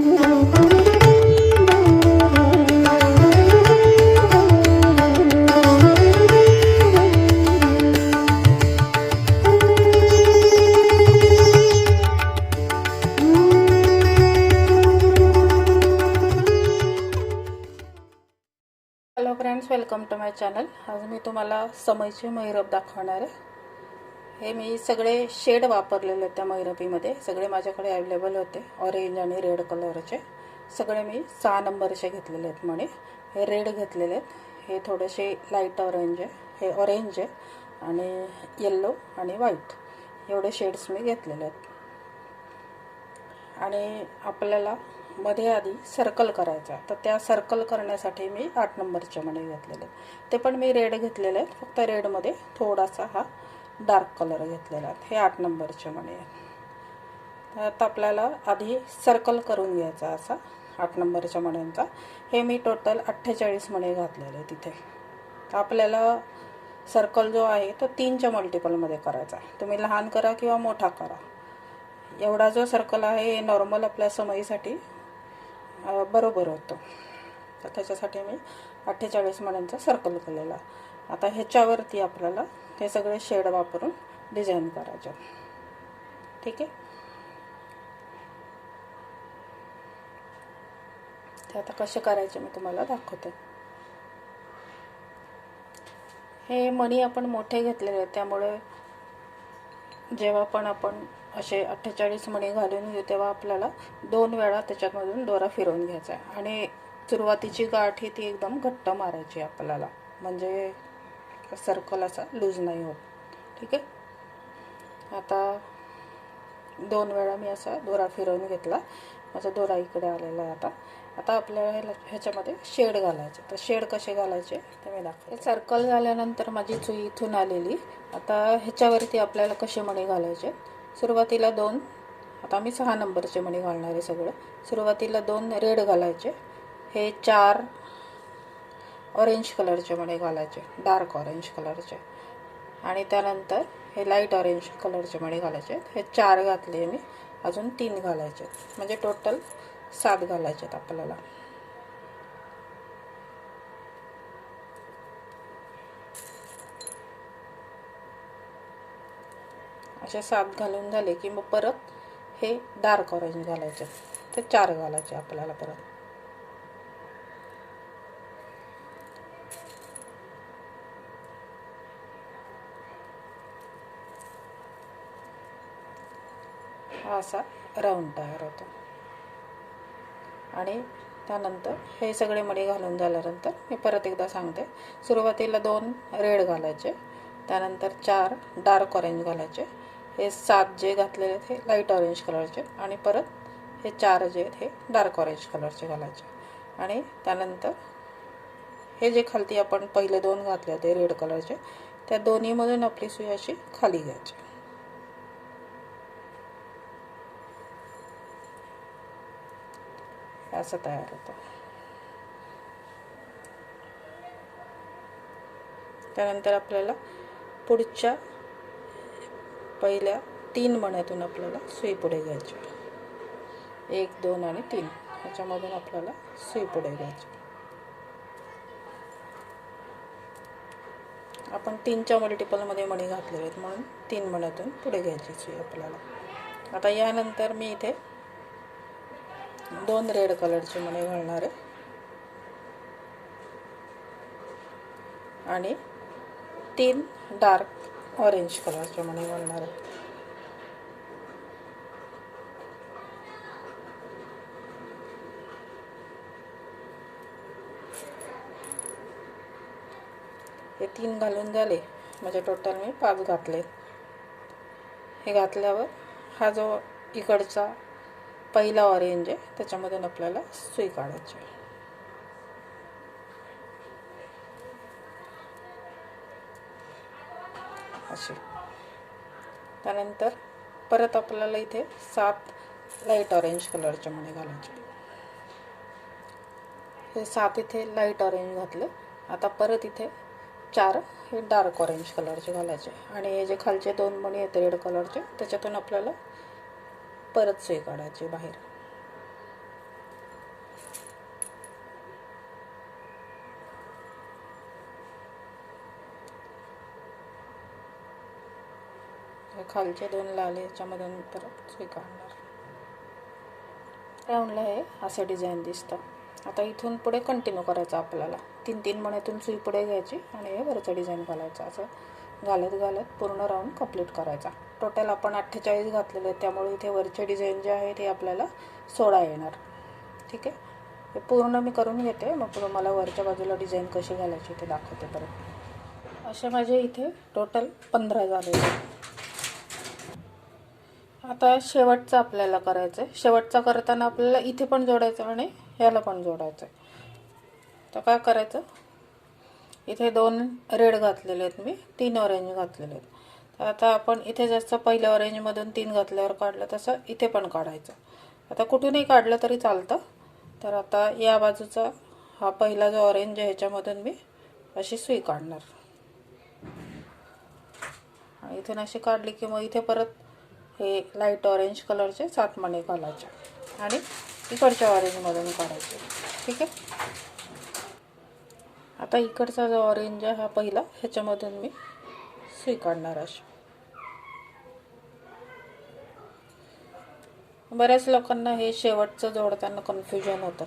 Hello friends welcome to my channel आज मी तुम्हाला समईचे मैरब दाखवणार आहे. हे मी सगळे शेड वापरलेले आहेत त्या मैरपीमध्ये सगळे माझ्याकडे अवेलेबल होते. ऑरेंज आणि रेड कलरचे सगळे मी सहा नंबरचे घेतलेले आहेत म्हणे. हे रेड घेतलेले आहेत. हे थोडेसे लाइट ऑरेंज आहे. हे ऑरेंज आहे आणि येल्लो आणि व्हाईट एवढे शेड्स मी घेतलेले आहेत. आणि आपल्याला मध्ये आधी सर्कल करायचा तर त्या सर्कल करण्यासाठी मी आठ नंबरचे म्हणे घेतलेले आहेत. ते पण मी रेड घेतलेले आहेत. फक्त रेडमध्ये थोडासा हा डार्क कलर घेतलेला आहे हे आठ नंबरचे मणी आहेत तर आपल्याला आधी सर्कल करून घ्यायचा असा आठ नंबरच्या मण्यांचा हे मी टोटल अठ्ठेचाळीस मणी घातलेले आहे तिथे. तर आपल्याला सर्कल जो आहे तो तीनच्या मल्टिपलमध्ये करायचा. आहे तुम्ही लहान करा किंवा मोठा करा. एवढा जो सर्कल आहे हे नॉर्मल आपल्या समयीसाठी बरोबर होतो. तर त्याच्यासाठी मी अठ्ठेचाळीस मण्यांचा सर्कल केलेला. आता ह्याच्यावरती आपल्याला हे सगळे शेड वापरून डिझाईन करायचे. ठीक आहे? ते आता कसे करायचे मी तुम्हाला दाखवते. हे मणी आपण मोठे घेतलेले आहेत त्यामुळे जेव्हा पण आपण असे अठ्ठेचाळीस मणी घालून घेऊ तेव्हा आपल्याला दोन वेळा त्याच्यामधून दोरा फिरवून घ्यायचा आहे. आणि सुरुवातीची गाठ ही ती एकदम घट्ट मारायची आपल्याला. म्हणजे सर्कल असा लूज नाही होत. ठीक आहे? आता दोन वेळा मी असा दोरा फिरवून घेतला. माझा दोरा इकडे आलेला आहे आता. आता आपल्याला ह्याला- ह्याच्यामध्ये शेड घालायचे. तर शेड कसे घालायचे ते मी दाखवते. सर्कल झाल्यानंतर माझी चुई इथून आलेली. आता ह्याच्यावरती आपल्याला कसे मणी घालायचे? सुरुवातीला दोन आता मी सहा नंबरचे मणी घालणार आहे सगळं. सुरुवातीला दोन रेड घालायचे. हे चार ऑरेंज कलरचे मणी घालायचे डार्क ऑरेंज कलरचे आणि त्यानंतर हे लाइट ऑरेंज कलरचे मणी घालायचे. हे चार घातले मी अजून तीन घालायचे. म्हणजे टोटल सात घालायचे आहेत आपल्याला. असे सात घालून झाले की मग परत हे डार्क ऑरेंज घालायचे. ते चार घालायचे आपल्याला परत. हा असा राऊंड तयार होतो. आणि त्यानंतर हे सगळे मणी घालून झाल्यानंतर मी परत एकदा सांगते. सुरुवातीला दोन रेड घालायचे त्यानंतर चार डार्क ऑरेंज घालायचे. हे सात जे घातलेले आहेत हे लाइट ऑरेंज कलरचे आणि परत हे चार जे आहेत हे डार्क ऑरेंज कलरचे घालायचे. आणि त्यानंतर हे जे खालती आपण पहिले दोन घातले होते रेड कलरचे त्या दोन्हीमधून आपली सुई अशी खाली घ्यायची. असं तयार होतं. त्यानंतर आपल्याला पुढच्या पहिल्या तीन मण्यातून आपल्याला सुई पुढे घ्यायची. एक दोन आणि तीन. ह्याच्यामधून आपल्याला सुई पुढे घ्यायची. आपण तीनच्या मल्टिपलमध्ये मणी घातलेले आहेत म्हणून तीन मण्यातून पुढे घ्यायची सुई आपल्याला. आता यानंतर मी इथे दोन रेड कलरचे मणी घालणार आहे. आणि तीन डार्क ऑरेंज कलरचे मणी घालणार आहे. हे तीन घालून झाले. म्हणजे टोटल मी पाच घातले. हे घातल्यावर हा जो इकडचा पहिला ऑरेंज आहे. त्याच्यामधून आपल्याला सुई काढायची आहे. अशी. त्यानंतर परत आपल्याला इथे सात लाइट ऑरेंज कलरचे मणी घालायचे. हे सात इथे लाइट ऑरेंज घातले. आता परत इथे चार हे डार्क ऑरेंज कलरचे घालायचे. आणि हे जे खालचे दोन मणी आहेत रेड कलरचे त्याच्यातून आपल्याला परत सुई काढायची बाहेर खालचे दोन लाल याच्यामधून परत सुई काढणार राऊंडला हे असं डिझाईन दिसतं. आता इथून पुढे कंटिन्यू करायचं आपल्याला. तीन तीन मण्यातून सुई पुढे घ्यायची आणि हे वरचं डिझाईन घालायचं. असं घालत घालत पूर्ण राऊंड कंप्लीट करायचा. टोटल आपण अठ्ठेचाळीस घातलेले आहेत. त्यामुळे इथे वरचे डिझाईन जे आहे ते आपल्याला सोळा येणार. ठीक आहे? हे पूर्ण मी करून घेते. मग तुम्हाला वरच्या बाजूला डिझाईन कशी घालायची ते दाखवते परत. असे माझे इथे टोटल पंधरा झाले आहेत. आता शेवटचं आपल्याला करायचं आहे शेवटचा करताना आपल्याला इथे पण जोडायचं आणि ह्याला पण जोडायचं आहे तर काय करायचं? इथे दोन रेड घातलेले आहेत मी. तीन ऑरेंज घातलेले आहेत. तर आता आपण इथे जसं पहिल्या ऑरेंजमधून तीन घातल्यावर काढलं तसं इथे पण काढायचं. आता कुठूनही काढलं तरी चालतं. तर आता या बाजूचा हा पहिला जो ऑरेंज आहे ह्याच्यामधून मी अशी सुई काढणार. इथून अशी काढली की मग इथे परत हे लाइट ऑरेंज कलरचे सात मणे घालायचे. आणि इकडच्या ऑरेंजमधून काढायचे. ठीक आहे? आता इकडचा जो ऑरेंज आहे हा पहिला ह्याच्यामधून मी स्वीकारणार काढणार बऱ्याच लोकांना हे शेवटचं जोडताना कन्फ्युजन होतं.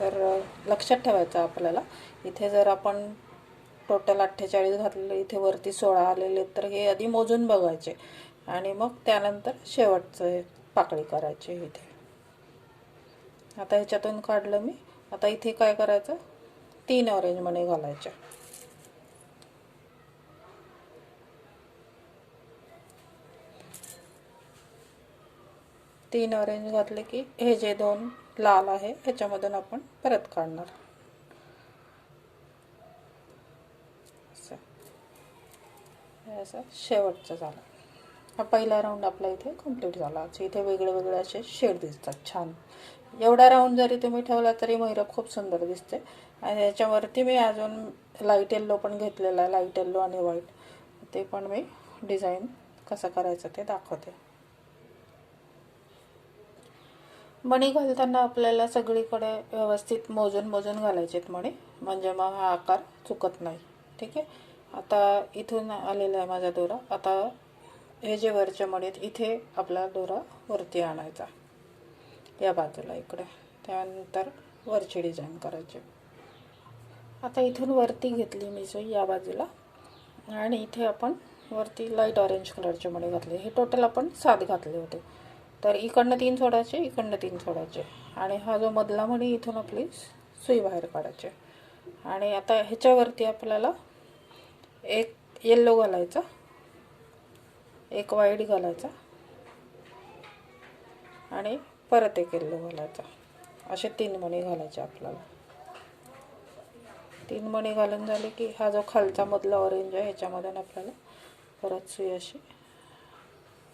तर लक्षात ठेवायचं आपल्याला. इथे जर आपण टोटल अठ्ठेचाळीस घातलेले इथे वरती सोळा आलेले तर हे आधी मोजून बघायचे. आणि मग त्यानंतर शेवटचं हे पाकळी करायची इथे. आता ह्याच्यातून काढलं मी. आता इथे काय करायचं? तीन ऑरेंज मणी घालायच्या तीन ऑरेंज घातले की हे जे दोन लाल आहे ह्याच्यामधून आपण परत काढणार. असं. हे असं शेवटचं झालं. हा पहिला राऊंड आपला इथे कंप्लीट झाला. इथे वेगळे वेगळे असे शेड दिसतात. छान. एवढा राऊंड जरी तुम्ही ठेवला तरी मैरप खूप सुंदर दिसते. आणि याच्यावरती मी अजून लाइट येल्लो पण घेतलेला आहे. लाइट येल्लो आणि व्हाईट ते पण मी डिझाईन कसं करायचं ते दाखवते. मणी घालताना आपल्याला सगळीकडे व्यवस्थित मोजून मोजून घालायचे आहेत मणी. म्हणजे मग हा आकार चुकत नाही. ठीक आहे? आता इथून आलेला आहे माझा दोरा. आता हे जे वरचे मणी आहेत इथे आपला दोरा वरती आणायचा. या बाजूला इकडे. त्यानंतर वरची डिझाईन करायची. आता इथून वरती घेतली मी सोई या बाजूला. आणि इथे आपण वरती लाइट ऑरेंज कलरचे मणी घातले. हे टोटल आपण सात घातले होते. तर इकडनं तीन सोडायचे इकडनं तीन सोडायचे आणि हा जो मधला म्हणी इथून आपली सुई बाहेर काढायचे. आणि आता ह्याच्यावरती आपल्याला एक येल्लो घालायचा एक व्हाईट घालायचा आणि परत एक येल्लो घालायचा. असे तीन मणी घालायचे आपल्याला. तीन मणी घालून झाले की हा जो खालचा मधला ऑरेंज आहे ह्याच्यामधून आपल्याला परत सुई अशी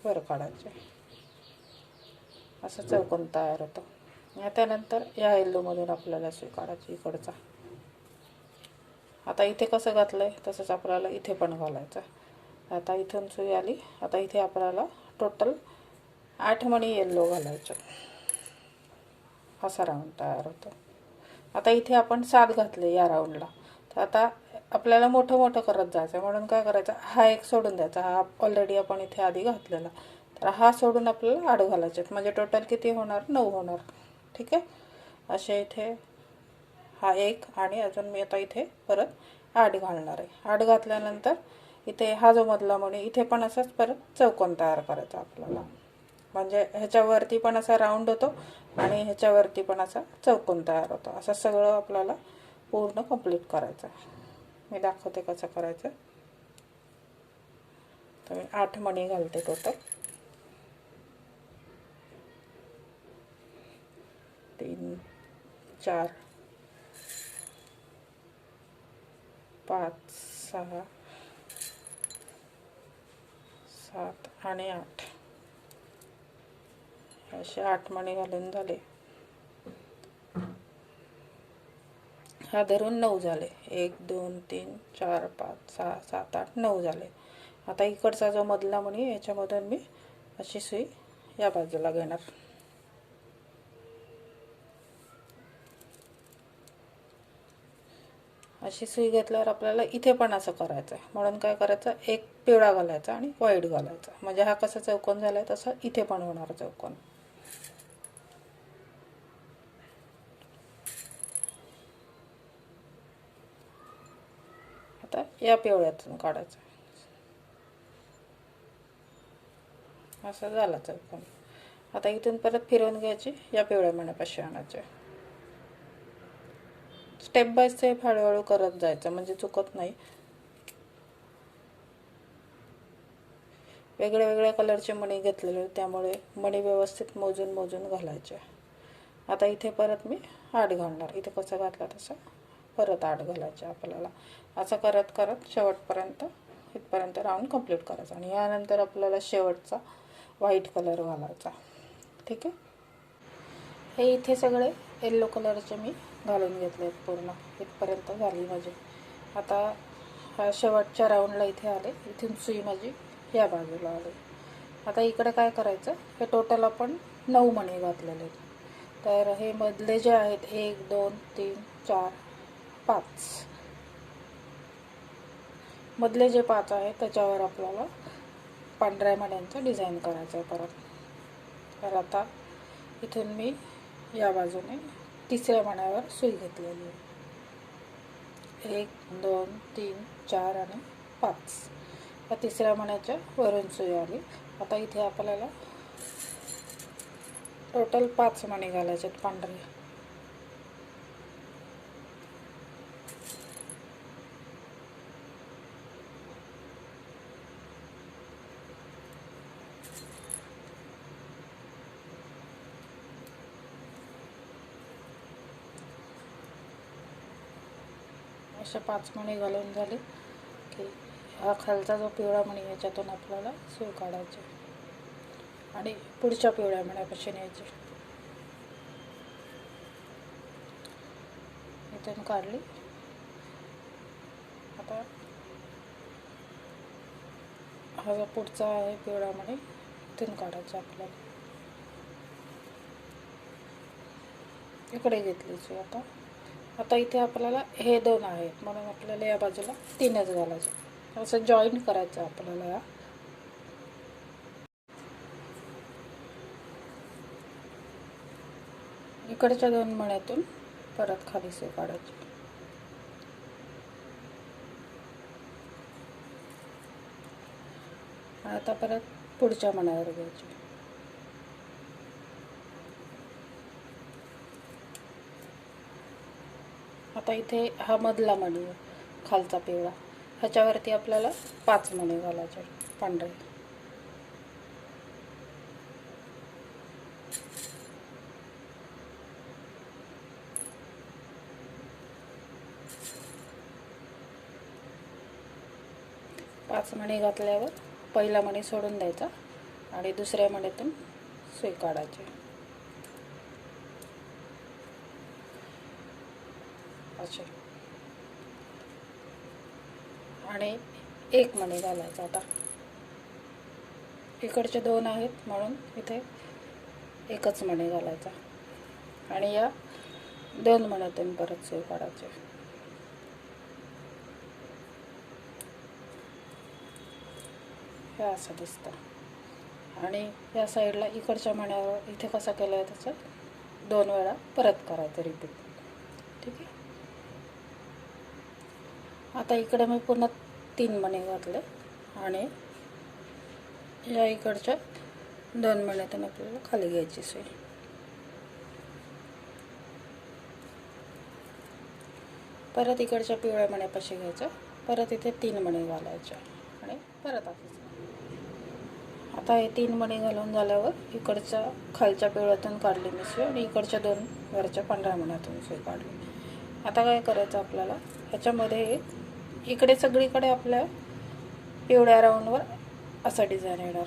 वर काढायची. असं चौकोन तयार होतं. त्यानंतर या येल्लोमधून आपल्याला स्वीकारायचं इकडचा. आता इथे कसं घातलं आहे तसंच आपल्याला इथे पण घालायचं. आता इथून सुई आली. आता इथे आपल्याला टोटल आठ मणी येल्लो घालायचं. असा राऊंड तयार होतो. आता इथे आपण सात घातले या राऊंडला तर आता आपल्याला मोठं मोठं करत जायचं म्हणून काय करायचं? हा एक सोडून द्यायचा. हा ऑलरेडी आपण इथे आधी घातलेला. तर हा सोडून आपल्याला आड घालायचे आहेत. म्हणजे टोटल किती होणार? नऊ होणार. ठीक आहे? असे इथे हा एक आणि अजून मी आता इथे परत आड घालणार आहे. आड घातल्यानंतर इथे हा जो मधला म्हणे इथे पण असाच परत चौकोन तयार करायचा आपल्याला. म्हणजे ह्याच्यावरती पण असा राऊंड होतो आणि ह्याच्यावरती पण असा चौकोन तयार होतो. असं सगळं आपल्याला पूर्ण कंप्लीट करायचं मी दाखवते कसं करायचं. तर मी आठ मणी घालते टोटल तीन चार पाच सहा सात आणि आठ. असे आठ मणी घालून झाले. हा धरून नऊ झाले. एक दोन तीन चार पाच सहा सात आठ नऊ झाले. आता इकडचा जो मधला मणी याच्यामधून मी अशी सुई या बाजूला घेणार. अशी सुई घेतल्यावर आपल्याला इथे पण असं करायचं आहे म्हणून काय करायचं? एक पिवळा घालायचा आणि व्हाईट घालायचा. म्हणजे हा कसा चौकोन झाला आहे तसा इथे पण होणार चौकोन. आता या पिवळ्यातून काढायचं. असं झाला चौकोन. आता इथून परत फिरवून घ्यायची या पिवळ्या मण्यापाशी आणायचे स्टेप बाय स्टेप हळूहळू करत जायचं म्हणजे चुकत नाही. वेगळ्या वेगळ्या कलरचे मणी घेतलेले त्यामुळे मणी व्यवस्थित मोजून मोजून घालायचे. आता इथे परत मी आठ घालणार. इथे कसं घातला तसं परत आठ घालायचे आपल्याला. असं करत करत शेवटपर्यंत इथपर्यंत राऊंड कंप्लीट करायचं. आणि यानंतर आपल्याला शेवटचा व्हाईट कलर घालायचा. ठीक आहे? हे इथे सगळे येल्लो कलरचे मी घालून घेतले आहेत पूर्ण. इथपर्यंत झाली माझी. आता हा शेवटच्या राऊंडला इथे आले. इथून सुई माझी या बाजूला आली. आता इकडे काय करायचं? हे टोटल आपण नऊ मणी घातलेले आहेत. तर हे मधले जे आहेत एक दोन तीन चार पाच. मधले जे पाच आहेत त्याच्यावर आपल्याला पांढऱ्या मण्यांचं डिझाईन करायचं आहे परत. तर आता इथून मी या बाजूने तिसऱ्या मण्यावर सुई घेतलेली आहे. एक दोन तीन चार आणि पाच. या तिसऱ्या मण्याच्या वरून सुई आली. आता इथे आपल्याला टोटल पाच मणी घालायचे आहेत पांढरे. असे पाच मणी घालून झाले की हा खालचा जो पिवळा मणी याच्यातून आपल्याला सूळ काढायचे आणि पुढच्या पिवळ्या मण्यापाशी न्यायचे. इथून काढली. आता हा जो पुढचा आहे पिवळा मणी इथून काढायचा आपल्याला. इकडे घेतली आता. आता इथे आपल्याला हे दोन आहेत. म्हणून आपल्याला या बाजूला तीनच घालायचे. असं जॉईन करायचं आपल्याला या. इकडच्या दोन मण्यातून परत खाली से काढायची. आता परत पुढच्या मण्यावर घ्यायची. आता इथे हा मधला मणी आहे खालचा पिवळा. ह्याच्यावरती आपल्याला पाच मणी घालायचे पांढरे. पाच मणी घातल्यावर पहिला मणी सोडून द्यायचा आणि दुसऱ्या मणीतून सुई काढायची असे आणि एक मणी घालायचा आता. इकडचे दोन आहेत म्हणून इथे एकच मणी घालायचा. आणि या दोन मण्यातून परत सुई काढायचे. हे असं दिसतं. आणि या साईडला इकडच्या मण्यावर इथे कसा केला आहे त्याचं? दोन वेळा परत करायचं रिपीट ठीक आहे? आता इकडे मी पुन्हा तीन मणी घातले आणि या इकडच्या दोन मण्यातून आपल्याला खाली घ्यायची सोय. परत इकडच्या पिवळ्या मण्यापाशी घ्यायचं. परत इथे तीन मणी घालायच्या आणि परत असं आता हे तीन मणी घालून झाल्यावर इकडच्या खालच्या पिवळ्यातून काढली मी आणि इकडच्या दोन वरच्या पांढऱ्या मण्यातून सोय काढली. आता काय करायचं आपल्याला? ह्याच्यामध्ये एक इकडे सगळीकडे आपल्या पिवळ्या राऊंडवर असं डिझाईन येणार.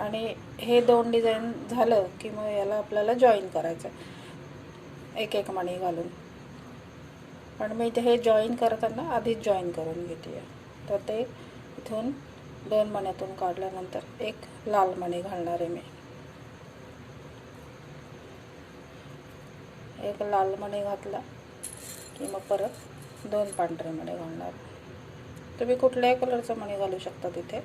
आणि हे दोन डिझाईन झालं की मग याला आपल्याला जॉईन करायचं एक एक मणी घालून. पण मी इथे हे जॉईन करताना आधीच जॉईन करून घेते तर ते इथून दोन मण्यातून काढल्यानंतर एक लाल मणी घालणार आहे मी. एक लाल मणी घातला की मग परत दोन पांढरे मणी घालणार. तुम्ही कुठल्याही कलरचं मणी घालू शकता तिथे.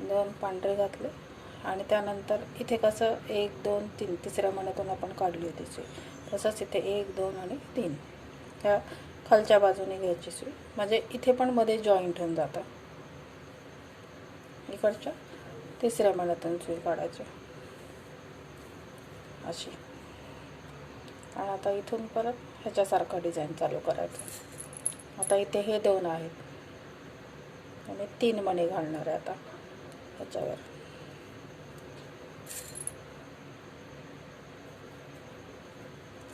दोन पांढरे घातले आणि त्यानंतर इथे कसं एक दोन तीन तिसऱ्या मण्यातून आपण काढली होती सुई. तसंच इथे एक दोन आणि तीन. ह्या खालच्या बाजूने घ्यायची सुई. म्हणजे इथे पण मध्ये जॉईंट होऊन जातं. इकडच्या तिसऱ्या मण्यातून सुई काढायची. अशी. आणि आता इथून परत ह्याच्यासारखा डिझाईन चालू करायचं. आता इथे हे दोन आहेत. आणि तीन मणी घालणार आहे आता ह्याच्यावर.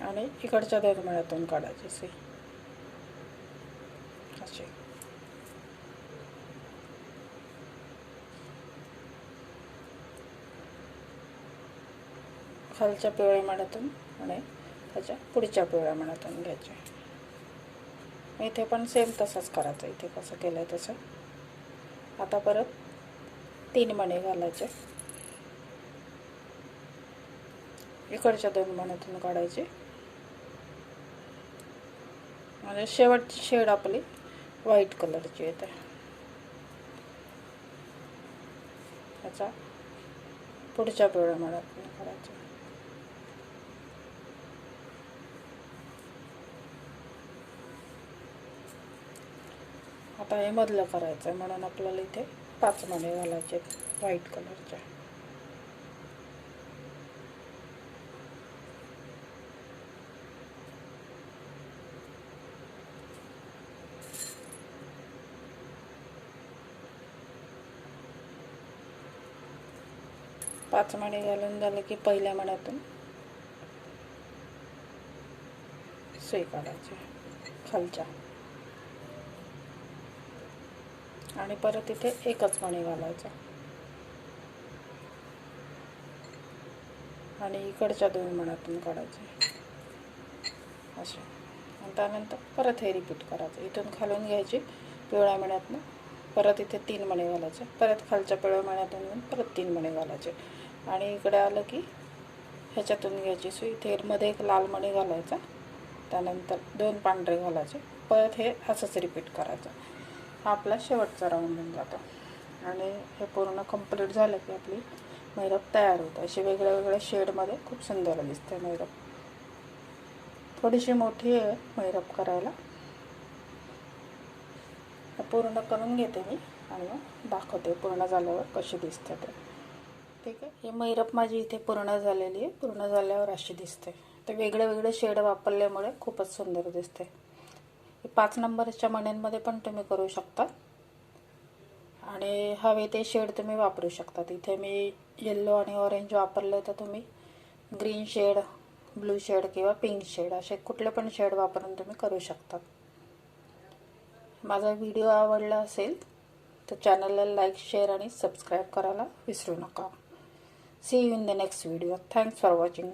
आणि इकडच्या दोन मण्यातून काढायची असे असे. खालच्या पिवळ्या मण्यातून आणि त्याच्या पुढच्या पिवळ्या मनातून घ्यायचे. इथे पण सेम तसंच करायचं. इथे कसं केलं आहे तसं. आता परत तीन मणे घालायचे. इकडच्या दोन मण्यातून काढायचे. म्हणजे शेवटची शेड आपली व्हाईट कलरची येते. त्याचा पुढच्या पिवळ्या मळ्यातून काढायचं. आता हे मधलं करायचं आहे. म्हणून आपल्याला इथे पाच मणे घालायचे व्हाईट कलरच्या पाच मणे घालून झालं की पहिल्या मण्यातून सुई काढायची खालच्या. आणि परत इथे एकच मणी घालायचा. आणि इकडच्या दोन मण्यातून काढायचे. असे आणि त्यानंतर परत हे रिपीट करायचं. इथून खालून घ्यायची पिवळ्या मण्यातनं. परत इथे तीन मणी घालायचे. परत खालच्या पिवळ्या मण्यातून घेऊन परत तीन मणे घालायचे. आणि इकडे आलं की ह्याच्यातून घ्यायची सुई. इथे मध्ये एक लाल मणी घालायचा. त्यानंतर दोन पांढरे घालायचे. परत हे असंच रिपीट करायचं. हा आपला शेवटचा राऊंड होऊन जातो. आणि हे पूर्ण कंप्लीट झालं की आपली मैरप तयार होतं. अशी वेगळ्या वेगळ्या शेडमध्ये खूप सुंदर दिसते मैरप. थोडीशी मोठी आहे मैरप करायला. पूर्ण करून घेते मी आणि दाखवते पूर्ण झाल्यावर कशी दिसते ते. ठीक आहे? ही मैरप माझी इथे पूर्ण झालेली आहे. पूर्ण झाल्यावर अशी दिसते. तर वेगळे वेगळे शेड वापरल्यामुळे खूपच सुंदर दिसते. पाच नंबरच्या मण्यांमध्ये पण तुम्ही करू शकता. आणि हवे ते शेड तुम्ही वापरू शकता. इथे मी येल्लो आणि ऑरेंज वापरले तर तुम्ही ग्रीन शेड ब्लू शेड किंवा पिंक शेड असे कुठले पण शेड वापरून तुम्ही करू शकता. माझा व्हिडिओ आवडला असेल तर चॅनलला लाईक शेअर आणि सबस्क्राईब करायला विसरू नका. See you in the next video thanks for watching